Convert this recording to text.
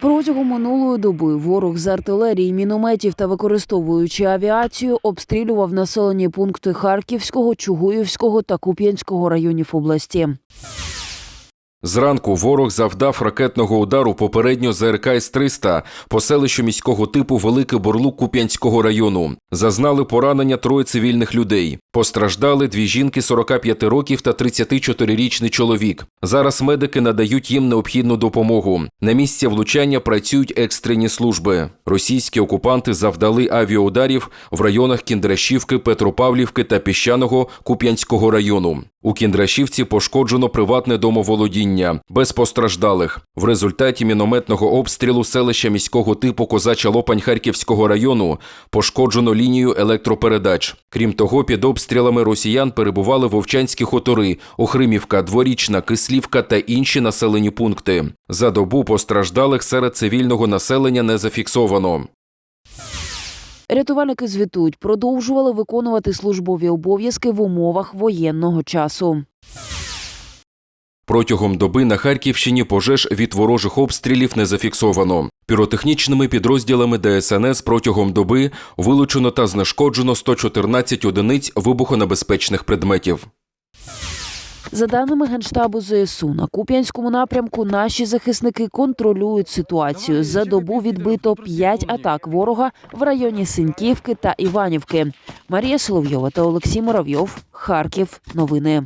Протягом минулої доби ворог з артилерії, мінометів та використовуючи авіацію, обстрілював населені пункти Харківського, Чугуївського та Куп'янського районів області. Зранку ворог завдав ракетного удару попередньо ЗРК С-300 по селищу міського типу Великий Борлук Куп'янського району. Зазнали поранення троє цивільних людей. Постраждали дві жінки 45 років та 34-річний чоловік. Зараз медики надають їм необхідну допомогу. На місці влучання працюють екстрені служби. Російські окупанти завдали авіаударів в районах Кіндрашівки, Петропавлівки та Піщаного Куп'янського району. У Кіндрашівці пошкоджено приватне домоволодіння без постраждалих. В результаті мінометного обстрілу селища міського типу Козача Лопань Харківського району пошкоджено лінію електропередач. Крім того, під обстрілами росіян перебували вовчанські хутори, Охримівка, Дворічна, Кислівка та інші населені пункти. За добу постраждалих серед цивільного населення не зафіксовано. Рятувальники звітують, продовжували виконувати службові обов'язки в умовах воєнного часу. Протягом доби на Харківщині пожеж від ворожих обстрілів не зафіксовано. Піротехнічними підрозділами ДСНС протягом доби вилучено та знешкоджено 114 одиниць вибухонебезпечних предметів. За даними Генштабу ЗСУ, на Куп'янському напрямку наші захисники контролюють ситуацію. За добу відбито 5 атак ворога в районі Синьківки та Іванівки. Марія Соловйова та Олексій Муравйов. Харків. Новини.